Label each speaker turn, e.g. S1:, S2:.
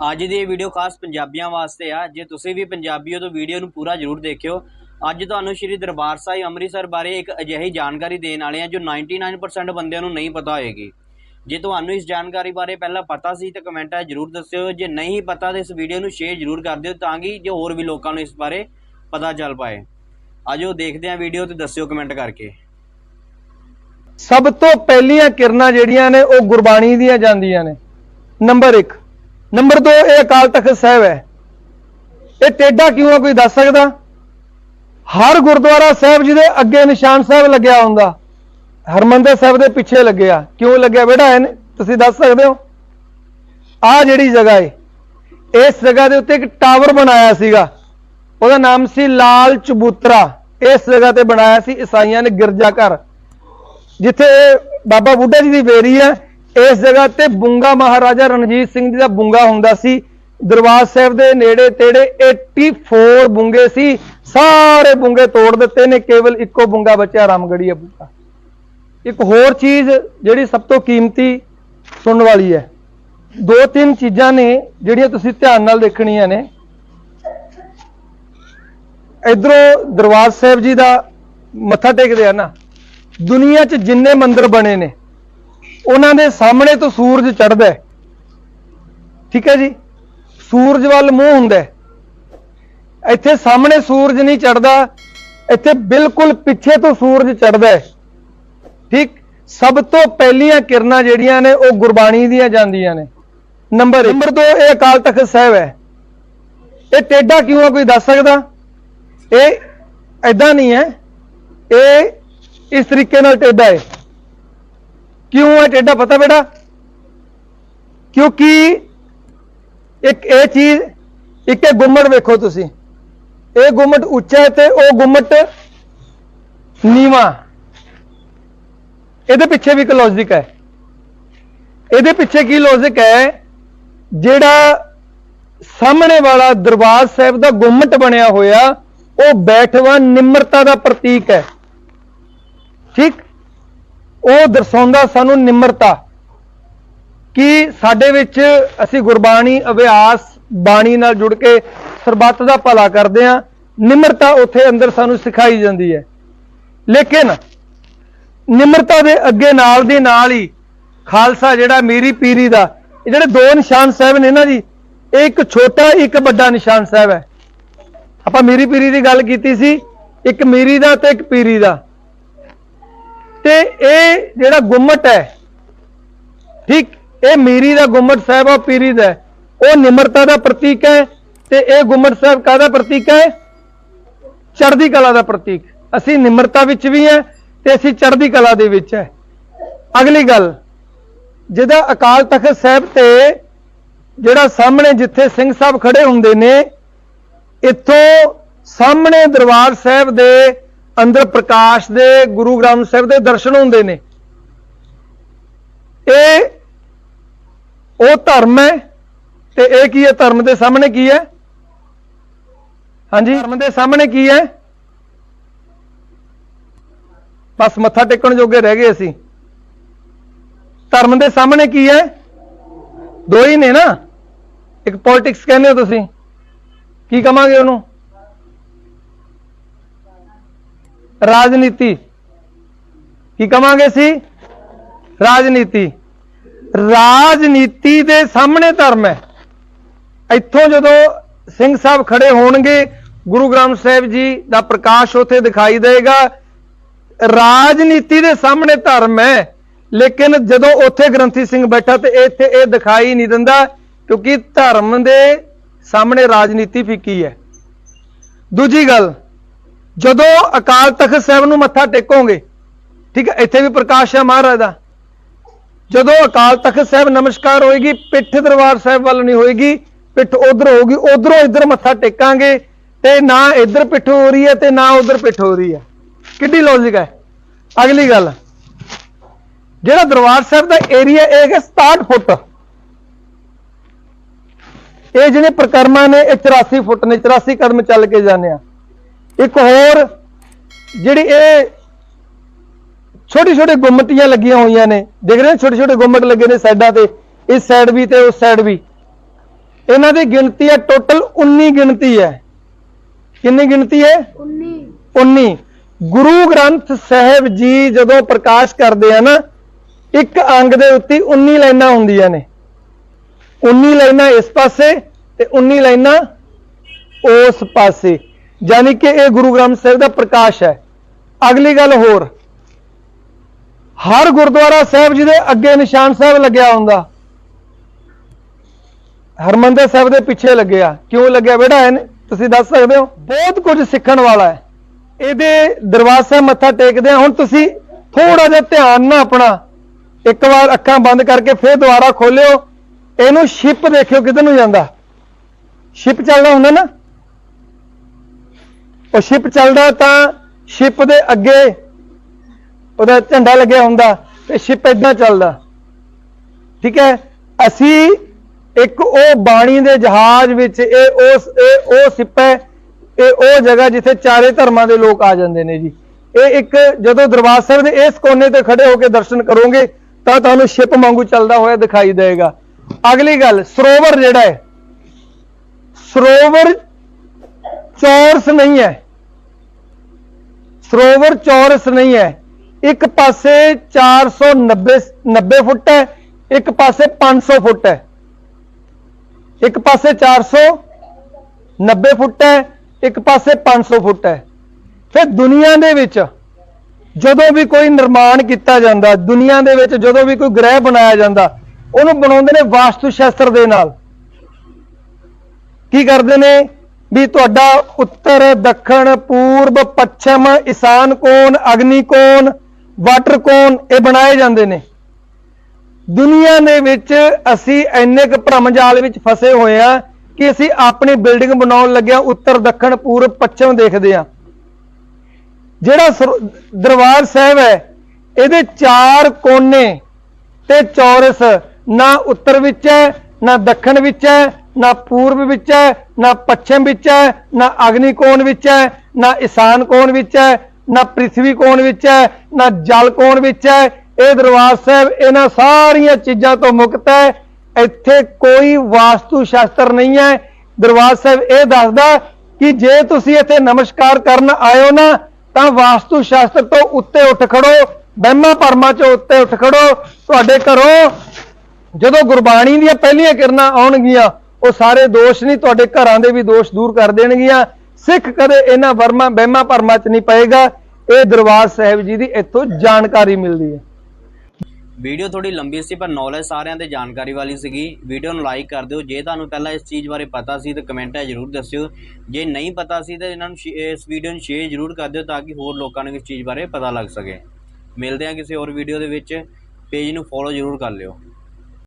S1: ਅੱਜ ਦੀ ਇਹ ਵੀਡੀਓ ਖਾਸ ਪੰਜਾਬੀਆਂ ਵਾਸਤੇ ਆ। ਜੇ ਤੁਸੀਂ ਵੀ ਪੰਜਾਬੀ ਹੋ ਤਾਂ ਵੀਡੀਓ ਨੂੰ ਪੂਰਾ ਜ਼ਰੂਰ ਦੇਖਿਓ। ਅੱਜ ਤੁਹਾਨੂੰ ਸ਼੍ਰੀ ਦਰਬਾਰ ਸਾਹਿਬ ਅੰਮ੍ਰਿਤਸਰ ਬਾਰੇ ਇੱਕ ਅਜਿਹੀ ਜਾਣਕਾਰੀ ਦੇਣ ਵਾਲੇ ਆ ਜੋ 99% ਬੰਦਿਆਂ ਨੂੰ ਨਹੀਂ ਪਤਾ ਹੋਏਗੀ। ਜੇ ਤੁਹਾਨੂੰ ਇਸ ਜਾਣਕਾਰੀ ਬਾਰੇ ਪਹਿਲਾਂ ਪਤਾ ਸੀ ਤਾਂ ਕਮੈਂਟਾਂ 'ਚ ਜ਼ਰੂਰ ਦੱਸਿਓ। ਜੇ ਨਹੀਂ ਪਤਾ ਤਾਂ ਇਸ ਵੀਡੀਓ ਨੂੰ ਸ਼ੇਅਰ ਜ਼ਰੂਰ ਕਰ ਦਿਓ ਤਾਂ ਕਿ ਜੋ ਹੋਰ ਵੀ ਲੋਕਾਂ ਨੂੰ ਇਸ ਬਾਰੇ ਪਤਾ ਚੱਲ ਪਾਏ। ਆਜੋ ਦੇਖਦੇ ਹਾਂ ਵੀਡੀਓ ਤੇ ਦੱਸਿਓ ਕਮੈਂਟ ਕਰਕੇ।
S2: ਸਭ ਤੋਂ ਪਹਿਲੀਆਂ ਕਿਰਨਾਂ ਜਿਹੜੀਆਂ ਨੇ ਉਹ ਗੁਰਬਾਣੀ ਦੀਆਂ ਜਾਂਦੀਆਂ ਨੇ। ਨੰਬਰ 1 ਨੰਬਰ 2 ਇਹ ਅਕਾਲ ਤਖਤ ਸਾਹਿਬ ਹੈ। ਇਹ ਟੇਡਾ ਕਿਉਂ ਆ, ਕੋਈ ਦੱਸ ਸਕਦਾ? ਹਰ ਗੁਰਦੁਆਰਾ ਸਾਹਿਬ ਜਿਹਦੇ ਅੱਗੇ ਨਿਸ਼ਾਨ ਸਾਹਿਬ ਲੱਗਿਆ ਹੁੰਦਾ, ਹਰਮੰਦਰ ਸਾਹਿਬ ਦੇ ਪਿੱਛੇ ਲੱਗਿਆ। ਕਿਉਂ ਲੱਗਿਆ ਬੇਟਾ ਇਹਨੇ ਤੁਸੀਂ ਦੱਸ ਸਕਦੇ ਹੋ? ਆ ਜਿਹੜੀ ਜਗ੍ਹਾ ਹੈ ਇਸ ਜਗ੍ਹਾ ਦੇ ਉੱਤੇ ਇੱਕ ਟਾਵਰ ਬਣਾਇਆ ਸੀਗਾ। ਉਹਦਾ ਨਾਮ ਸੀ ਲਾਲ ਚਬੂਤਰਾ। ਇਸ ਜਗ੍ਹਾ ਤੇ ਬਣਾਇਆ ਸੀ ਈਸਾਈਆਂ ਨੇ ਗਿਰਜਾ ਘਰ। ਜਿੱਥੇ ਬਾਬਾ ਬੁੱਢਾ ਜੀ ਦੀ ਵੇਰੀ ਹੈ ਇਸ ਜਗ੍ਹਾ ਤੇ ਬੁੰਗਾ ਮਹਾਰਾਜਾ ਰਣਜੀਤ ਸਿੰਘ ਜੀ ਦਾ ਬੁੰਗਾ ਹੁੰਦਾ ਸੀ। ਦਰਬਾਰ ਸਾਹਿਬ ਦੇ ਨੇੜੇ ਤੇੜੇ 84 ਬੁੰਗੇ ਸੀ। ਸਾਰੇ ਬੁੰਗੇ ਤੋੜ ਦਿੱਤੇ ਨੇ, ਕੇਵਲ ਇੱਕੋ ਬੁੰਗਾ ਬਚਿਆ ਰਾਮਗੜੀਆ ਬੁੰਗਾ। ਇੱਕ ਹੋਰ ਚੀਜ਼ ਜਿਹੜੀ ਸਭ ਤੋਂ ਕੀਮਤੀ ਸੁਣਨ ਵਾਲੀ ਹੈ। ਦੋ ਤਿੰਨ ਚੀਜ਼ਾਂ ਨੇ ਜਿਹੜੀਆਂ ਤੁਸੀਂ ਧਿਆਨ ਨਾਲ ਦੇਖਣੀਆਂ ਨੇ। ਇਧਰੋਂ ਦਰਬਾਰ ਸਾਹਿਬ ਜੀ ਦਾ ਮੱਥਾ ਟੇਕਦੇ ਆ ਨਾ। ਦੁਨੀਆ 'ਚ ਜਿੰਨੇ ਮੰਦਿਰ ਬਣੇ ਨੇ ਉਹਨਾਂ ਦੇ ਸਾਹਮਣੇ ਤੋਂ ਸੂਰਜ ਚੜ੍ਹਦਾ ਹੈ। ਠੀਕ ਹੈ ਜੀ? ਸੂਰਜ ਵੱਲ ਮੂੰਹ ਹੁੰਦਾ ਹੈ। ਇੱਥੇ ਸਾਹਮਣੇ ਸੂਰਜ ਨਹੀਂ ਚੜ੍ਹਦਾ, ਇੱਥੇ ਬਿਲਕੁਲ ਪਿੱਛੇ ਤੋਂ ਸੂਰਜ ਚੜ੍ਹਦਾ ਹੈ। ਠੀਕ? ਸਭ ਤੋਂ ਪਹਿਲੀਆਂ ਕਿਰਨਾਂ ਜਿਹੜੀਆਂ ਨੇ, ਉਹ ਗੁਰਬਾਣੀ ਦੀਆਂ ਜਾਂਦੀਆਂ ਨੇ। ਨੰਬਰ ਨੰਬਰ 2 ਇਹ ਅਕਾਲ ਤਖਤ ਸਾਹਿਬ ਹੈ। ਇਹ ਟੇਡਾ ਕਿਉਂ ਆ, ਕੋਈ ਦੱਸ ਸਕਦਾ? ਇਹ ਐਦਾਂ ਨਹੀਂ ਹੈ। ਇਹ ਇਸ ਤਰੀਕੇ ਨਾਲ ਟੇਡਾ ਹੈ। ਕਿਉਂ ਹੈ ਟੇਡਾ ਪਤਾ ਬੇਟਾ? ਕਿਉਂਕਿ ਇੱਕ ਇਹ ਚੀਜ਼, ਇੱਕ ਇਹ ਗੁੰਮਟ ਵੇਖੋ ਤੁਸੀਂ। ਇਹ ਗੁੰਮਟ ਉੱਚਾ ਹੈ ਤੇ ਉਹ ਗੁੰਮਟ ਨੀਵਾ। ਇਹਦੇ ਪਿੱਛੇ ਵੀ ਇੱਕ ਲੌਜੀਕ ਹੈ। ਇਹਦੇ ਪਿੱਛੇ ਕੀ ਲੌਜੀਕ ਹੈ? ਜਿਹੜਾ ਸਾਹਮਣੇ ਵਾਲਾ ਦਰਬਾਰ ਸਾਹਿਬ ਦਾ ਗੁੰਮਟ ਬਣਿਆ ਹੋਇਆ, ਉਹ ਬੈਠਵਾ ਨਿਮਰਤਾ ਦਾ ਪ੍ਰਤੀਕ ਹੈ। ਠੀਕ? ਉਹ ਦਰਸਾਉਂਦਾ ਸਾਨੂੰ ਨਿਮਰਤਾ ਕਿ ਸਾਡੇ ਵਿੱਚ ਅਸੀਂ ਗੁਰਬਾਣੀ, ਅਭਿਆਸ, ਬਾਣੀ ਨਾਲ ਜੁੜ ਕੇ ਸਰਬੱਤ ਦਾ ਭਲਾ ਕਰਦੇ ਹਾਂ। ਨਿਮਰਤਾ ਉੱਥੇ ਅੰਦਰ ਸਾਨੂੰ ਸਿਖਾਈ ਜਾਂਦੀ ਹੈ। ਲੇਕਿਨ ਨਿਮਰਤਾ ਦੇ ਅੱਗੇ ਨਾਲ ਦੀ ਨਾਲ ਹੀ ਖਾਲਸਾ ਜਿਹੜਾ ਮੇਰੀ ਪੀਰੀ ਦਾ, ਇਹ ਜਿਹੜੇ ਦੋ ਨਿਸ਼ਾਨ ਸਾਹਿਬ ਨੇ ਨਾ ਜੀ, ਇਹ ਇੱਕ ਛੋਟਾ, ਇੱਕ ਵੱਡਾ ਨਿਸ਼ਾਨ ਸਾਹਿਬ ਹੈ। ਆਪਾਂ ਮੇਰੀ ਪੀਰੀ ਦੀ ਗੱਲ ਕੀਤੀ ਸੀ, ਇੱਕ ਮੇਰੀ ਦਾ ਤੇ ਇੱਕ ਪੀਰੀ ਦਾ। ਤੇ ਇਹ ਜਿਹੜਾ ਗੁੰਮਟ ਹੈ, ਠੀਕ, ਇਹ ਮੀਰੀ ਦਾ ਗੁੰਮਟ ਸਾਹਿਬ ਆ ਪੀਰੀ ਦਾ ਉਹ ਨਿਮਰਤਾ ਦਾ ਪ੍ਰਤੀਕ ਹੈ ਤੇ ਇਹ ਗੁੰਮਟ ਸਾਹਿਬ ਕਾਹਦਾ ਪ੍ਰਤੀਕ ਹੈ? ਚੜ੍ਹਦੀ ਕਲਾ ਦਾ ਪ੍ਰਤੀਕ। ਅਸੀਂ ਨਿਮਰਤਾ ਵਿੱਚ ਵੀ ਹੈ ਤੇ ਅਸੀਂ ਚੜ੍ਹਦੀ ਕਲਾ ਦੇ ਵਿੱਚ ਹੈ। ਅਗਲੀ ਗੱਲ, ਜਿਹਦਾ ਅਕਾਲ ਤਖਤ ਸਾਹਿਬ ਤੇ ਜਿਹੜਾ ਸਾਹਮਣੇ ਜਿੱਥੇ ਸਿੰਘ ਸਾਹਿਬ ਖੜੇ ਹੁੰਦੇ ਨੇ, ਇੱਥੋਂ ਸਾਹਮਣੇ ਦਰਬਾਰ ਸਾਹਿਬ ਦੇ ਅੰਦਰ ਪ੍ਰਕਾਸ਼ ਦੇ ਗੁਰੂ ਗ੍ਰੰਥ ਸਾਹਿਬ ਦੇ ਦਰਸ਼ਨ ਹੁੰਦੇ ਨੇ। ਇਹ, ਉਹ ਧਰਮ ਹੈ ਤੇ ਇਹ ਕੀ ਹੈ? ਧਰਮ ਦੇ ਸਾਹਮਣੇ ਕੀ ਹੈ? ਹਾਂਜੀ। ਧਰਮ ਦੇ ਸਾਹਮਣੇ ਕੀ ਹੈ? ਬਸ ਮੱਥਾ ਟੇਕਣ ਜੋਗੇ ਰਹਿ ਗਏ ਅਸੀਂ। ਧਰਮ ਦੇ ਸਾਹਮਣੇ ਕੀ ਹੈ? ਦੋ ਹੀ ਨੇ ਨਾ। ਇੱਕ ਪੋਲਿਟਿਕਸ ਕਹਿੰਦੇ ਹੋ ਤੁਸੀਂ। ਕੀ ਕਹਾਂਗੇ ਉਹਨੂੰ? ਰਾਜਨੀਤੀ। ਕੀ ਕਵਾਂਗੇ ਸੀ ਰਾਜਨੀਤੀ। ਰਾਜਨੀਤੀ ਦੇ ਸਾਹਮਣੇ ਧਰਮ ਹੈ। ਇੱਥੋਂ ਜਦੋਂ ਸਿੰਘ ਸਾਹਿਬ ਖੜੇ ਹੋਣਗੇ, ਗੁਰੂ ਗ੍ਰੰਥ ਸਾਹਿਬ ਜੀ ਦਾ ਪ੍ਰਕਾਸ਼ ਉੱਥੇ ਦਿਖਾਈ ਦੇਗਾ ਰਾਜਨੀਤੀ ਦੇ ਸਾਹਮਣੇ ਧਰਮ ਹੈ, ਲੇਕਿਨ ਜਦੋਂ ਉੱਥੇ ਗ੍ਰੰਥੀ ਸਿੰਘ ਬੈਠਾ ਤੇ ਇੱਥੇ ਇਹ ਦਿਖਾਈ ਨਹੀਂ ਦਿੰਦਾ, ਕਿਉਂਕਿ ਧਰਮ ਦੇ ਸਾਹਮਣੇ ਰਾਜਨੀਤੀ ਫਿੱਕੀ ਹੈ। ਦੂਜੀ ਗੱਲ ਜਦੋਂ ਅਕਾਲ ਤਖਤ ਸਾਹਿਬ ਨੂੰ ਮੱਥਾ ਟੇਕੋਗੇ, ਠੀਕ ਹੈ, ਇੱਥੇ ਵੀ ਪ੍ਰਕਾਸ਼ ਹੈ ਮਹਾਰਾਜ ਦਾ। ਜਦੋਂ ਅਕਾਲ ਤਖਤ ਸਾਹਿਬ ਨਮਸਕਾਰ ਹੋਏਗੀ, ਪਿੱਠ ਦਰਬਾਰ ਸਾਹਿਬ ਵੱਲ ਨਹੀਂ ਹੋਏਗੀ, ਪਿੱਠ ਉਧਰ ਹੋਊਗੀ, ਉਧਰੋਂ ਇੱਧਰ ਮੱਥਾ ਟੇਕਾਂਗੇ, ਤੇ ਨਾ ਇੱਧਰ ਪਿੱਠ ਹੋ ਰਹੀ ਹੈ ਤੇ ਨਾ ਉਧਰ ਪਿੱਠ ਹੋ ਰਹੀ ਹੈ। ਕਿੱਡੀ ਲੌਜੀਕ ਹੈ। ਅਗਲੀ ਗੱਲ, ਜਿਹੜਾ ਦਰਬਾਰ ਸਾਹਿਬ ਦਾ ਏਰੀਆ ਇਹ ਹੈ 67 ਫੁੱਟ। ਇਹ ਜਿਹੜੇ ਪ੍ਰਕਰਮਾਂ ਨੇ, ਇਹ 84 ਫੁੱਟ ਨੇ 84 ਕਦਮ ਚੱਲ ਕੇ ਜਾਂਦੇ ਆ। ਇੱਕ ਹੋਰ ਜਿਹੜੀ ਇਹ ਛੋਟੀ ਛੋਟੀ ਗੁੰਮਟੀਆਂ ਲੱਗੀਆਂ ਹੋਈਆਂ ਨੇ। ਦੇਖ ਰਹੇ ਹੋ ਛੋਟੇ ਛੋਟੇ ਗੁੰਮਟ ਲੱਗੇ ਨੇ ਸਾਈਡਾਂ ਤੇ। ਇਸ ਸਾਈਡ ਵੀ ਤੇ ਉਸ ਸਾਈਡ ਵੀ। ਇਹਨਾਂ ਦੀ ਗਿਣਤੀ ਹੈ ਟੋਟਲ 19 ਗਿਣਤੀ ਹੈ। ਕਿੰਨੀ ਗਿਣਤੀ ਹੈ?
S3: 19
S2: 19 ਗੁਰੂ ਗ੍ਰੰਥ ਸਾਹਿਬ ਜੀ ਜਦੋਂ ਪ੍ਰਕਾਸ਼ ਕਰਦੇ ਆ ਨਾ ਇੱਕ ਅੰਗ ਦੇ ਉੱਤੇ 19 ਲਾਈਨਾਂ ਹੁੰਦੀਆਂ ਨੇ। 19 ਲਾਈਨਾਂ ਇਸ ਪਾਸੇ ਤੇ 19 ਲਾਈਨਾਂ ਉਸ ਪਾਸੇ। ਯਾਨੀ ਕਿ ਇਹ ਗੁਰੂ ਗ੍ਰੰਥ ਸਾਹਿਬ ਦਾ ਪ੍ਰਕਾਸ਼ ਹੈ। ਅਗਲੀ ਗੱਲ ਹੋਰ। ਹਰ ਗੁਰਦੁਆਰਾ ਸਾਹਿਬ ਜੀ ਦੇ ਅੱਗੇ ਨਿਸ਼ਾਨ ਸਾਹਿਬ ਲੱਗਿਆ ਹੁੰਦਾ, ਹਰਮੰਦਰ ਸਾਹਿਬ ਦੇ ਪਿੱਛੇ ਲੱਗਿਆ। ਕਿਉਂ ਲੱਗਿਆ ਬੇਟਾ? ਹੈ ਤੁਸੀਂ ਦੱਸ ਸਕਦੇ ਹੋ? ਬਹੁਤ ਕੁਝ ਸਿੱਖਣ ਵਾਲਾ ਹੈ। ਇਹਦੇ ਦਰਬਾਰ ਸਾਹਿਬ ਮੱਥਾ ਟੇਕਦੇ ਆ ਹੁਣ ਤੁਸੀਂ ਥੋੜਾ ਜਿਹਾ ਧਿਆਨ ਨਾ ਆਪਣਾ ਇੱਕ ਵਾਰ ਅੱਖਾਂ ਬੰਦ ਕਰਕੇ ਫੇਰ ਦੁਬਾਰਾ ਖੋਲਿਓ। ਇਹਨੂੰ ਸ਼ਿਪ ਦੇਖਿਓ ਕਿੱਧਰ ਨੂੰ ਜਾਂਦਾ। ਸ਼ਿਪ ਚੱਲਣਾ ਹੁੰਦਾ ਨਾ। ਉਹ ਸ਼ਿਪ ਚੱਲਦਾ ਤਾਂ ਸ਼ਿਪ ਦੇ ਅੱਗੇ ਉਹਦਾ ਝੰਡਾ ਲੱਗਿਆ ਹੁੰਦਾ ਤੇ ਸ਼ਿਪ ਇਦਾਂ ਚੱਲਦਾ। ਠੀਕ ਹੈ? ਅਸੀਂ ਇੱਕ ਉਹ ਬਾਣੀ ਦੇ ਜਹਾਜ਼ ਵਿੱਚ ਇਹ ਉਸ, ਇਹ ਉਹ ਸਿੱਪ ਹੈ, ਇਹ ਉਹ ਜਗ੍ਹਾ ਜਿੱਥੇ ਚਾਰੇ ਧਰਮਾਂ ਦੇ ਲੋਕ ਆ ਜਾਂਦੇ ਨੇ ਜੀ। ਇਹ ਇੱਕ ਜਦੋਂ ਦਰਬਾਰ ਸਾਹਿਬ ਦੇ ਇਸ ਕੋਨੇ ਤੇ ਖੜੇ ਹੋ ਕੇ ਦਰਸ਼ਨ ਕਰੋਗੇ, ਤਾਂ ਤੁਹਾਨੂੰ ਸ਼ਿਪ ਵਾਂਗੂ ਚੱਲਦਾ ਹੋਇਆ ਦਿਖਾਈ ਦੇਵੇਗਾ। ਅਗਲੀ ਗੱਲ, ਸਰੋਵਰ ਜਿਹੜਾ ਹੈ, ਸਰੋਵਰ ਚੌਰਸ ਨਹੀਂ ਹੈ। ਸਰੋਵਰ ਚੌਰਸ ਨਹੀਂ ਹੈ। ਇੱਕ ਪਾਸੇ 490 90 ਫੁੱਟ ਹੈ, ਇੱਕ ਪਾਸੇ 500 ਫੁੱਟ ਹੈ। ਇੱਕ ਪਾਸੇ 490 ਫੁੱਟ ਹੈ, ਇੱਕ ਪਾਸੇ 500 ਫੁੱਟ ਹੈ। ਫਿਰ ਦੁਨੀਆ ਦੇ ਵਿੱਚ ਜਦੋਂ ਵੀ ਕੋਈ ਨਿਰਮਾਣ ਕੀਤਾ ਜਾਂਦਾ, ਦੁਨੀਆ ਦੇ ਵਿੱਚ ਜਦੋਂ ਵੀ ਕੋਈ ਗ੍ਰਹਿ ਬਣਾਇਆ ਜਾਂਦਾ, ਉਹਨੂੰ ਬਣਾਉਂਦੇ ਨੇ ਵਾਸਤੂ ਸ਼ਾਸਤਰ ਦੇ ਨਾਲ। ਕੀ ਕਰਦੇ ਨੇ? ਵੀ ਤੁਹਾਡਾ ਉੱਤਰ, ਦੱਖਣ, ਪੂਰਬ, ਪੱਛਮ, ਈਸ਼ਾਨ ਕੋਣ, ਅਗਨੀ ਕੋਣ, ਵਾਟਰ ਕੋਣ, ਇਹ ਬਣਾਏ ਜਾਂਦੇ ਨੇ। ਦੁਨੀਆ ਦੇ ਵਿੱਚ ਅਸੀਂ ਇੰਨੇ ਕੁ ਭ੍ਰਮਜਾਲ ਵਿੱਚ ਫਸੇ ਹੋਏ ਆ ਕਿ ਅਸੀਂ ਆਪਣੀ ਬਿਲਡਿੰਗ ਬਣਾਉਣ ਲੱਗਿਆ ਉੱਤਰ, ਦੱਖਣ, ਪੂਰਬ, ਪੱਛਮ ਦੇਖਦੇ ਆ। ਜਿਹੜਾ ਦਰਬਾਰ ਸਾਹਿਬ ਹੈ, ਇਹਦੇ ਚਾਰ ਕੋਨੇ ਤੇ ਚੌਰਸ ਨਾ ਉੱਤਰ ਵਿੱਚ ਹੈ, ਨਾ ਦੱਖਣ ਵਿੱਚ ਹੈ ਨਾ ਪੂਰਬ ਵਿੱਚ ਹੈ, ਨਾ ਪੱਛਮ ਵਿੱਚ ਹੈ, ਨਾ ਅਗਨੀ ਕੋਣ ਵਿੱਚ ਹੈ, ਨਾ ਈਸ਼ਾਨ ਕੋਣ ਵਿੱਚ ਹੈ, ਨਾ ਪ੍ਰਿਥਵੀ ਕੋਣ ਵਿੱਚ ਹੈ, ਨਾ ਜਲ ਕੋਣ ਵਿੱਚ ਹੈ। ਇਹ ਦਰਬਾਰ ਸਾਹਿਬ ਇਹਨਾਂ ਸਾਰੀਆਂ ਚੀਜ਼ਾਂ ਤੋਂ ਮੁਕਤ ਹੈ। ਇੱਥੇ ਕੋਈ ਵਾਸਤੂ ਸ਼ਾਸਤਰ ਨਹੀਂ ਹੈ। ਦਰਬਾਰ ਸਾਹਿਬ ਇਹ ਦੱਸਦਾ ਕਿ ਜੇ ਤੁਸੀਂ ਇੱਥੇ ਨਮਸਕਾਰ ਕਰਨ ਆਇਓ ਨਾ, ਤਾਂ ਵਾਸਤੂ ਸ਼ਾਸਤਰ ਤੋਂ ਉੱਤੇ ਉੱਠ ਖੜੋ ਵਹਿਮਾਂ ਭਰਮਾਂ ਚੋਂ ਉੱਤੇ ਉੱਠ ਖੜੋ। ਤੁਹਾਡੇ ਘਰੋਂ ਜਦੋਂ ਗੁਰਬਾਣੀ ਦੀਆਂ ਪਹਿਲੀਆਂ ਕਿਰਨਾਂ ਆਉਣਗੀਆਂ ਉਹ ਸਾਰੇ ਦੋਸ਼ ਨਹੀਂ, ਤੁਹਾਡੇ ਘਰਾਂ ਦੇ ਵੀ ਦੋਸ਼ ਦੂਰ ਕਰ ਦੇਣਗੀਆਂ। ਸਿੱਖ ਕਦੇ ਇਹਨਾਂ ਵਰਮਾ ਵਹਿਮਾਂ ਭਰਮਾਂ 'ਚ ਨਹੀਂ ਪਏਗਾ। ਇਹ ਦਰਬਾਰ ਸਾਹਿਬ ਜੀ ਦੀ ਇੱਥੋਂ ਜਾਣਕਾਰੀ ਮਿਲਦੀ ਹੈ।
S1: ਵੀਡੀਓ ਥੋੜੀ ਲੰਬੀ ਸੀ, ਪਰ ਨੌਲੇਜ ਸਾਰਿਆਂ ਦੇ ਜਾਣਕਾਰੀ ਵਾਲੀ ਸੀਗੀ। ਵੀਡੀਓ ਨੂੰ ਲਾਈਕ ਕਰ ਦਿਓ। ਜੇ ਤੁਹਾਨੂੰ ਪਹਿਲਾਂ ਇਸ ਚੀਜ਼ ਬਾਰੇ ਪਤਾ ਸੀ, ਤਾਂ ਕਮੈਂਟਾਂ ਜ਼ਰੂਰ ਦੱਸਿਓ। ਜੇ ਨਹੀਂ ਪਤਾ ਸੀ, ਤਾਂ ਇਹਨਾਂ ਨੂੰ ਸ਼ੇ- ਇਸ ਵੀਡੀਓ ਨੂੰ ਸ਼ੇਅਰ ਜ਼ਰੂਰ ਕਰ ਦਿਓ, ਤਾਂ ਕਿ ਹੋਰ ਲੋਕਾਂ ਨੂੰ ਇਸ ਚੀਜ਼ ਬਾਰੇ ਪਤਾ ਲੱਗ ਸਕੇ। ਮਿਲਦੇ ਹਾਂ ਕਿਸੇ ਹੋਰ ਵੀਡੀਓ ਦੇ ਵਿੱਚ। ਪੇਜ ਨੂੰ ਫੋਲੋ ਜ਼ਰੂਰ ਕਰ ਲਿਓ।